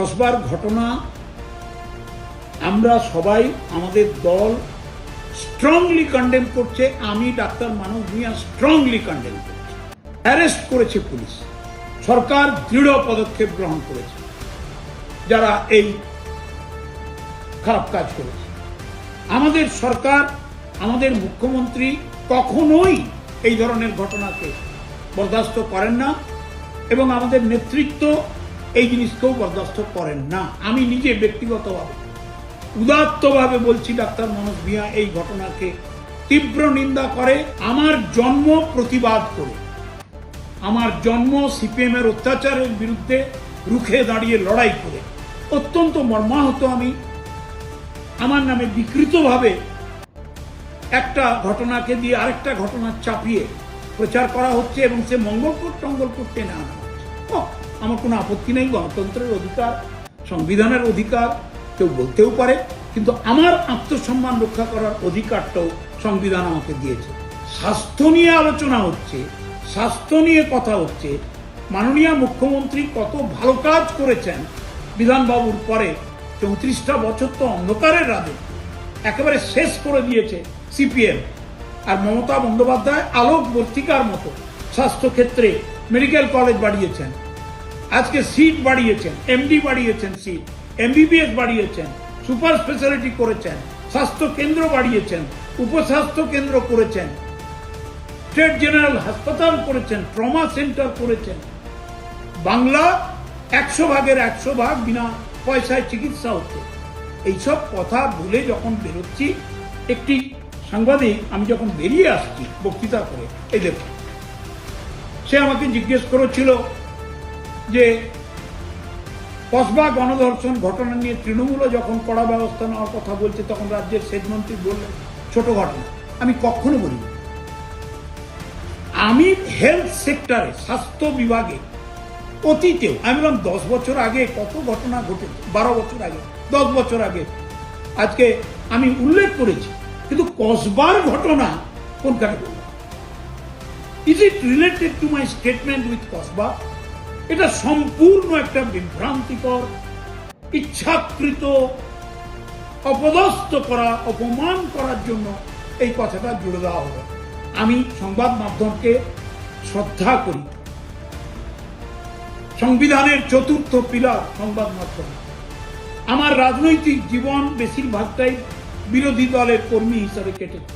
কসবার ঘটনা, আমরা সবাই আমাদের দল স্ট্রংলি কন্ডেম করছে, আমি doctor Manab Bhuiyan strongly condemn করছি। অ্যারেস্ট করেছে পুলিশ। সরকার দৃঢ় পদক্ষেপ গ্রহণ করেছে। যারা এই খারাপ কাজ করেছে। আমাদের সরকার, আমাদের মুখ্যমন্ত্রী কখনোই এই ধরনের ঘটনাকে বরদাস্ত করেন না এবং আমাদের নেতৃত্ব এই জিনিসকেও বরদাস্ত করেন না। আমি নিজে ব্যক্তিগতভাবে, উদাত্তভাবে বলছি, ডাক্তার মনোজ ভিয়া এই ঘটনাকে তীব্র নিন্দা করে, আমার জন্ম প্রতিবাদ করে। আমার জন্ম সিপিএম এর অত্যাচারের বিরুদ্ধে রুখে দাঁড়িয়ে লড়াই করে। অত্যন্ত মর্মাহত আমি। আমার নামে বিকৃতভাবে একটা ঘটনাকে দিয়ে আরেকটা ঘটনা চাপিয়ে প্রচার করা হচ্ছে এবং সে মঙ্গলপুর টঙ্গলপুর টেনে আনা হচ্ছে। আমার কোনো আপত্তি নেই গণতন্ত্রের অধিকার, সংবিধানের অধিকার, কেউ বলতেও পারে, কিন্তু আমার আত্মসম্মান রক্ষা করার অধিকারটাও সংবিধান আমাকে দিয়েছে। স্বাস্থ্য নিয়ে আলোচনা হচ্ছে, স্বাস্থ্য নিয়ে কথা হচ্ছে, মাননীয় মুখ্যমন্ত্রী কত ভালো কাজ করেছেন, বিধানবাবুর পরে চৌত্রিশটা বছর তো অন্ধকারের রাজত্ব একেবারে শেষ করে দিয়েছে সিপিএম। আর মমতা বন্দ্যোপাধ্যায় আলোক বর্তিকার মতো স্বাস্থ্যক্ষেত্রে মেডিকেল কলেজ বাড়িয়েছেন। আজকে সিট বাড়িয়েছেন এমডি বাড়িয়েছেন সিট এমবিবিএস বাড়িয়েছেন সুপার স্পেশালিটি করেছেন, স্বাস্থ্য কেন্দ্র বাড়িয়েছেন, উপস্বাস্থ্য কেন্দ্র করেছেন স্টেট জেনারেল হাসপাতাল করেছেন ট্রমা সেন্টার করেছেন। বাংলা একশো ভাগের একশো ভাগ বিনা পয়সায় চিকিৎসা হচ্ছে। এইসব কথা ভুলে যখন বেরোচ্ছি, একটি সাংবাদিক, আমি যখন বেরিয়ে আসছি বক্তৃতা করে, এই দেখুন, সে আমাকে জিজ্ঞেস করেছিল যে কসবা গণধর্ষণ ঘটনা নিয়ে তৃণমূলও যখন কড়া ব্যবস্থা নেওয়ার কথা বলছে, তখন রাজ্যের সেচমন্ত্রী বললেন, ছোট ঘটনা। আমি কখনো বলিনি। আমি হেলথ সেক্টরে স্বাস্থ্য বিভাগে, অতীতেও, আমি বললাম, দশ বছর আগে কত ঘটনা ঘটে বারো বছর আগে, দশ বছর আগে। আজকে আমি উল্লেখ করেছি, কিন্তু কসবার ঘটনা কোনখানে বললাম? Is it related to my statement with Kasba? এটা সম্পূর্ণ একটা বিভ্রান্তিকর, ইচ্ছাকৃত, অপদস্থ করা, অপমান করার জন্য এই কথাটা জুড়ে দেওয়া হবে। আমি সংবাদ মাধ্যমকে শ্রদ্ধা করি। সংবিধানের চতুর্থ পিলার সংবাদ মাধ্যম। আমার রাজনৈতিক জীবন বেশিরভাগটাই বিরোধী দলের কর্মী হিসাবে কেটেছে।